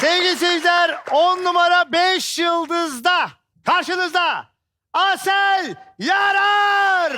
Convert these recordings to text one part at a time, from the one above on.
Sevgili seyirciler 10 numara 5 yıldızda karşınızda Asel Yarar.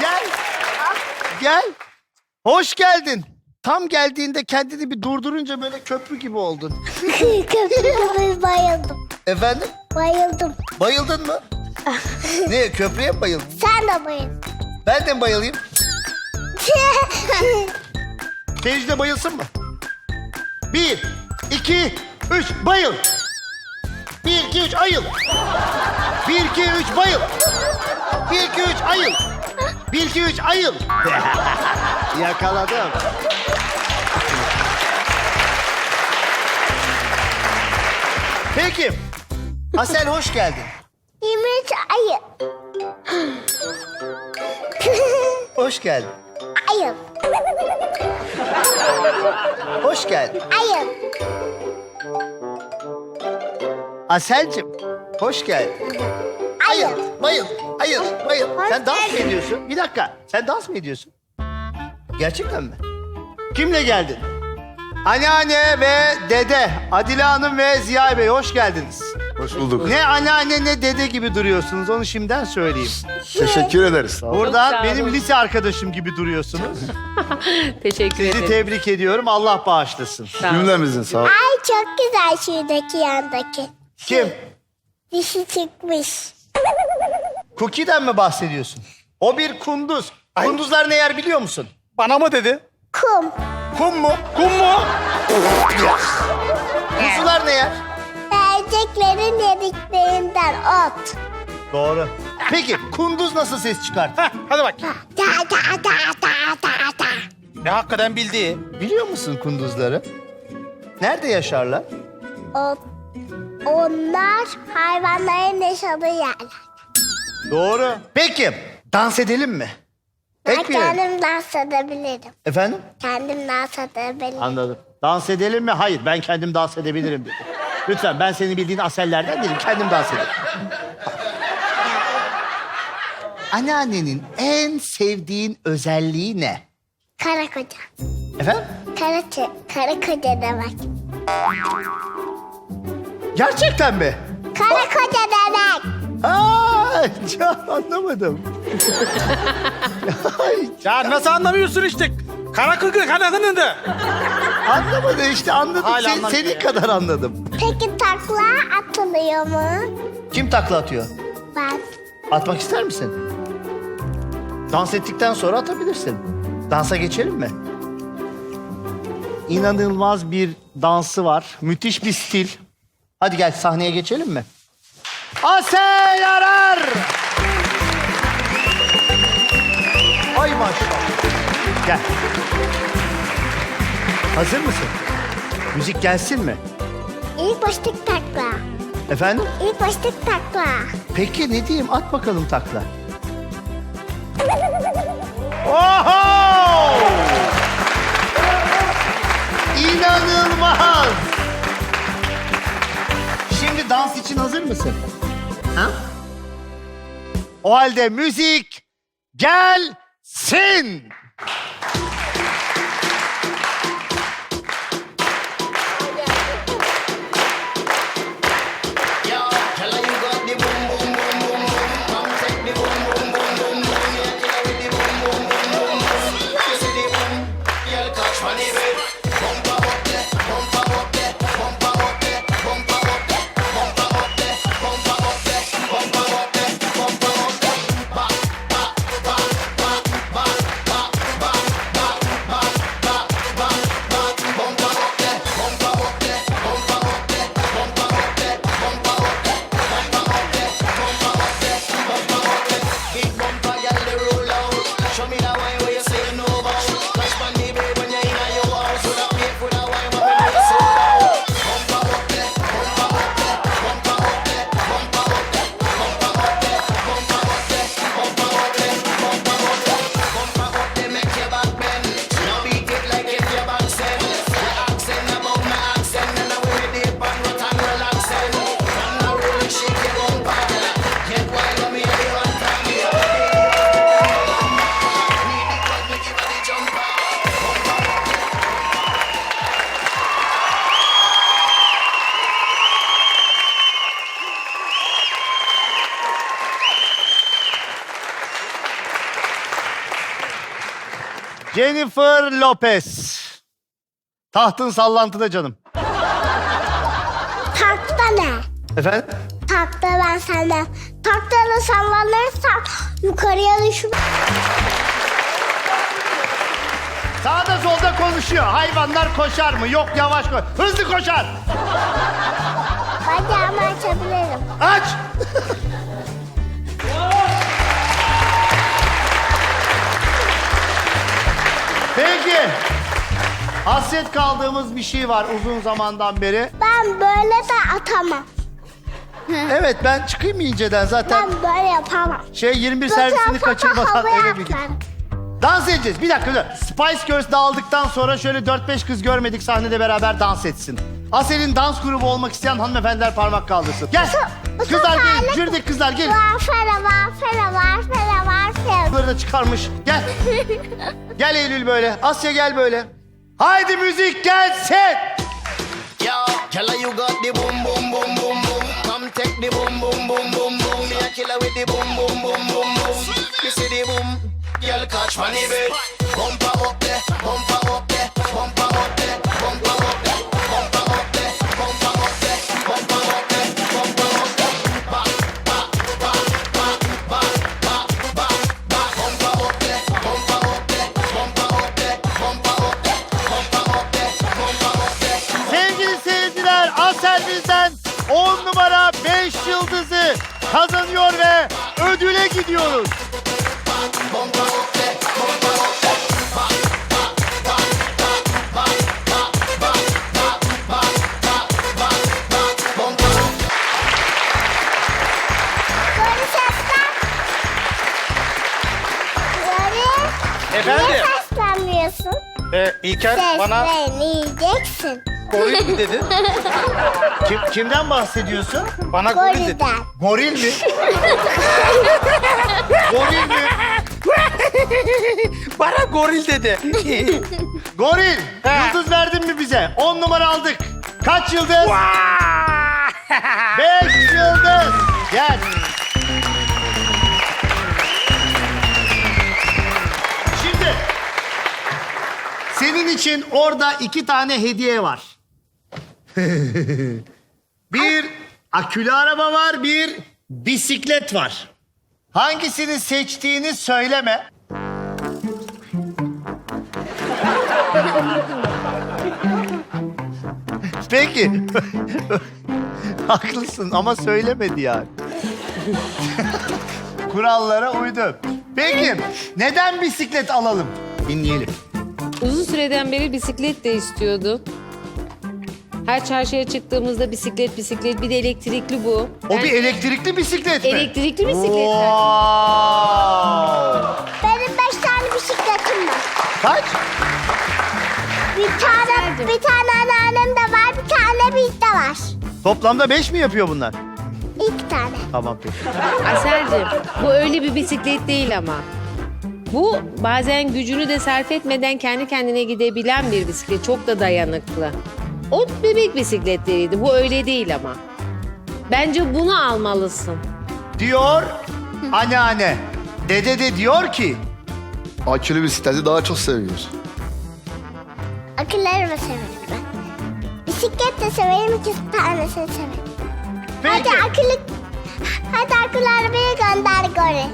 Gel. Gel. Hoş geldin. Tam geldiğinde kendini bir durdurunca böyle köprü gibi oldun. Köprüde bayıldım. Efendim? Bayıldım. Bayıldın mı? Niye? Köprüye mi bayıldın? Sen de bayıldın. Ben de mi bayılayım? Seyirci de bayılsın mı? Bir, iki, üç, bayıl. Bir, iki, üç, ayıl. Bir, iki, üç, bayıl. Bir, iki, üç, ayıl. Bir, iki, üç, ayıl. Yakaladım. Peki. Asel hoş geldin. İmit ayı. Hoş geldin. ayı. Hoş geldin. Ayı. Aselcim, hoş geldin. Hayır, Ayı. bayıl, hayır, bayıl. Hoş Sen dans mı geldin. ediyorsun? Bir dakika, sen dans mı ediyorsun? Gerçekten mi? Kimle geldin? Anneanne ve dede, Adile Hanım ve Ziya Bey hoş geldiniz. Hoş bulduk. Ne anneanne ne dede gibi duruyorsunuz, onu şimdiden söyleyeyim. Teşekkür ederiz. Buradan sağ benim olun. lise arkadaşım gibi duruyorsunuz. Teşekkür Sizi ederim. tebrik ediyorum, Allah bağışlasın. Sağ olun. Cümlemizin sağ ol. Ay çok güzel şuradaki yandaki. Kim? Dişi çıkmış. Cookie'den mi bahsediyorsun? O bir kunduz. Kunduzlar ne yer biliyor musun? Bana mı dedi? Kum. Kum mu? Kum mu? Kuzular ne yer? Erkeklerin yediklerinden ot. Doğru. Peki kunduz nasıl ses çıkartır? Hadi bak. Da da da da da da. Ne hakikaten bildi. Biliyor musun kunduzları? Nerede yaşarlar? O, onlar hayvanların yaşadığı yerler. Doğru. Peki dans edelim mi? Ben Etmeyelim. kendim dans edebilirim. Efendim? Kendim dans edebilirim. Anladım. Dans edelim mi? Hayır ben kendim dans edebilirim dedi. Lütfen ben senin bildiğin asellerden değilim. Kendim dans ederim. Anneannenin en sevdiğin özelliği ne? Kara koca. Efendim? Kara, kara koca demek. Gerçekten mi? Kara koca demek. Aa, can anlamadım. Ay, Ya nasıl anlamıyorsun işte? Kara kıkı kanadını da. anlamadım işte anladım. Hala Sen- anlamıyor senin ya. kadar anladım. Peki takla atılıyor mu? Kim takla atıyor? Ben. Atmak ister misin? Dans ettikten sonra atabilirsin. Dansa geçelim mi? İnanılmaz bir dansı var. Müthiş bir stil. Hadi gel sahneye geçelim mi? Asel Yarar! Ay maşallah. Gel. Hazır mısın? Müzik gelsin mi? İlk başlık takla. Efendim? İlk başlık takla. Peki ne diyeyim? At bakalım takla. Oho! İnanılmaz! Şimdi dans için hazır mısın? Ha? O halde müzik gelsin! Jennifer Lopez. Tahtın sallantıda canım. Takta ne? Efendim? Takta ben senden. Taktada sallanırsam yukarıya düşür. Sağda solda konuşuyor. Hayvanlar koşar mı? Yok yavaş koş. Hızlı koşar. Bacağımı açabilirim. Aç. Hasret kaldığımız bir şey var uzun zamandan beri. Ben böyle de atamam. Evet ben çıkayım inceden zaten Ben böyle yapamam. şey 21 Geçen servisini kaçırmadan eve bir. Dans edeceğiz. Bir dakika dur. Spice Girls dağıldıktan sonra şöyle 4-5 kız görmedik sahnede beraber dans etsin. Asel'in dans grubu olmak isteyen hanımefendiler parmak kaldırsın. Gel. Bu Kızlar gelin. seferlik- Jürideki kızlar gelin. Var fera var fera. Bunları da çıkarmış. Gel. Gel Eylül böyle. Asya gel böyle. Haydi müzik gelsin. Yo, killer, you got the boom, boom, boom, boom, boom. Come take the boom, boom, boom, boom, boom. Me a killer with the boom, boom, boom, boom, boom. You see the boom, girl catch funny bed. Bumper up there, bumper gidiyoruz. Efendim? Niye seslenmiyorsun? Ee, İlker bana Sesleneceksin. Goril mi dedi? Kim, kimden bahsediyorsun? Bana goril dedi. Golden. Goril mi? Goril mi? Bana goril dedi. Goril. He. Yıldız verdin mi bize? 10 numara aldık. Kaç yıldız? 5 yıldız. Gel. Şimdi senin için orada iki tane hediye var. bir akülü araba var, bir bisiklet var. Hangisini seçtiğini söyleme. Peki. Haklısın ama söylemedi yani. Kurallara uydu. Peki neden bisiklet alalım? Dinleyelim. Uzun süreden beri bisiklet de istiyordum. Her çarşıya çıktığımızda bisiklet bisiklet bir de elektrikli bu. O Ben- bir elektrikli bisiklet mi? Elektrikli bisiklet. Wow. Benim beş tane bisikletim var. Kaç? Bir tane, Güzeldi. bir tane anneannem de var, bir tane bizde var. Toplamda beş mi yapıyor bunlar? İki tane. Tamam peki. Aselcim bu öyle bir bisiklet değil ama. Bu bazen gücünü de sarf etmeden kendi kendine gidebilen bir bisiklet. Çok da dayanıklı. O bebek bisikletleriydi. Bu öyle değil ama. Bence bunu almalısın. Diyor anneanne. Dede de diyor ki Akülü bisikleti daha çok seviyor. Akıllarımı severim ben. Bisiklet de severim, iki tanesini severim. peki Hadi akıllı... Hadi akıllı arabayı gönder Gori.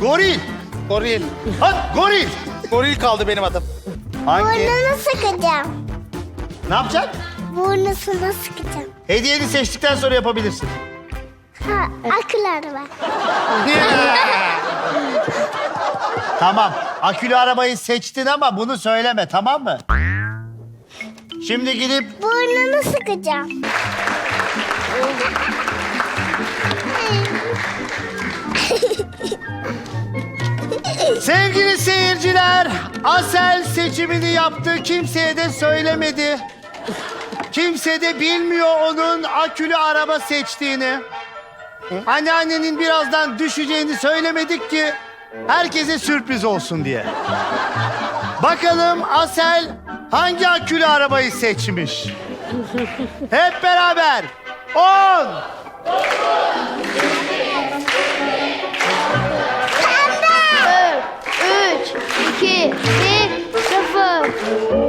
goril. Goril. Hadi goril. Goril kaldı benim adım. Hangi? Burnunu sıkacağım. Ne yapacak? Burnusunu sıkacağım. Hediyeni seçtikten sonra yapabilirsin. Ha, akıllı araba. Tamam. Akülü arabayı seçtin ama bunu söyleme tamam mı? Şimdi gidip Burnunu sıkacağım. sevgili seyirciler Asel seçimini yaptı. Kimseye de söylemedi. Kimse de bilmiyor onun akülü araba seçtiğini. Anneannenin birazdan düşeceğini söylemedik ki herkese sürpriz olsun diye. Bakalım Asel hangi akülü arabayı seçmiş? Hep beraber. 10 Üç, 2, 1, 0.